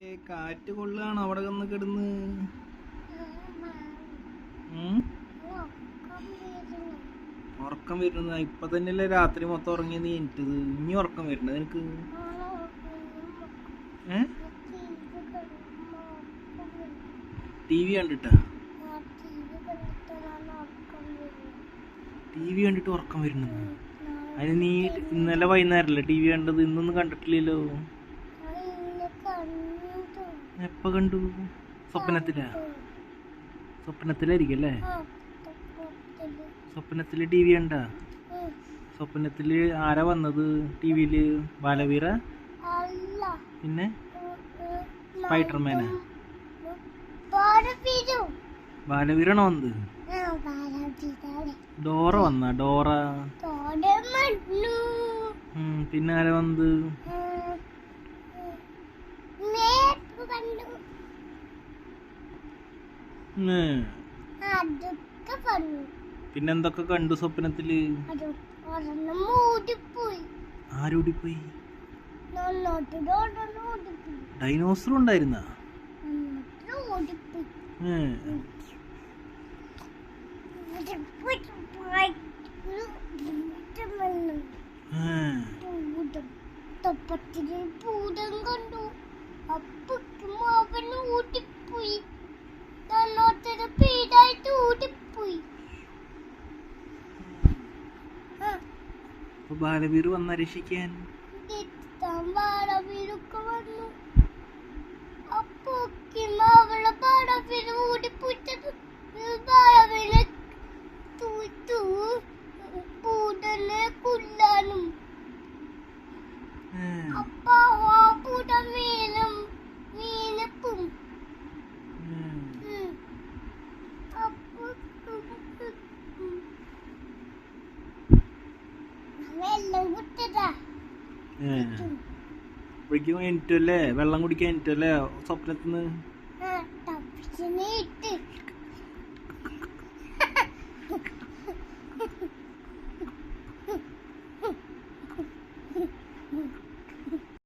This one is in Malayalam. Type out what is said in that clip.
കാറ്റ് കൊള്ളാണ് അവിടെ വന്ന് കിടന്ന്? ഉറക്കം വരുന്നത് ഇപ്പൊ തന്നെയല്ലേ രാത്രി മൊത്തം ഉറങ്ങി നീ എനിറ്റത് ഇനി ഉറക്കം വരുന്നത് നിനക്ക്? ടി വി കണ്ടിട്ടാ? ടി വി കണ്ടിട്ട് ഉറക്കം വരുന്നത് അതിന് നീ ഇന്നലെ വൈകുന്നേരല്ലേ ടി വി കണ്ടത്? ഇന്നൊന്നും കണ്ടിട്ടില്ലല്ലോ. എപ്പ കണ്ടു? സ്വപ്നത്തിലാ? സ്വപ്നത്തിലായിരിക്കും അല്ലേ? സ്വപ്നത്തിൽ ടി വി കണ്ട? സ്വപ്നത്തിൽ ആരാ വന്നത്? ടി വിയിൽ ബാലവീര? പിന്നെ? സ്പൈഡർമാനാ? ബാലവീരാണോ വന്നത്? ഡോറ വന്ന? ഡോറ? പിന്നെ ആരാ വന്നത്? ഉം. അതൊക്കെ പറഞ്ഞു. പിന്നെ എന്തൊക്കെ കണ്ടു സ്വപ്നത്തിൽ? ആരോടി പോയി ഡൈനോസർ ഉണ്ടായിരുന്ന? ഭൂതം കണ്ടു. അപ്പക്കും അപ്പൊ ബാലവീർ വന്ന രക്ഷിക്കാൻ. ബാലവീരൊക്കെ വന്നു. അപ്പൊക്കും അപ്പോഴേക്കും എനിറ്റല്ലേ വെള്ളം കുടിക്കാൻ സ്വപ്നത്തിന് സ്വപ്നത്തിന്ന്?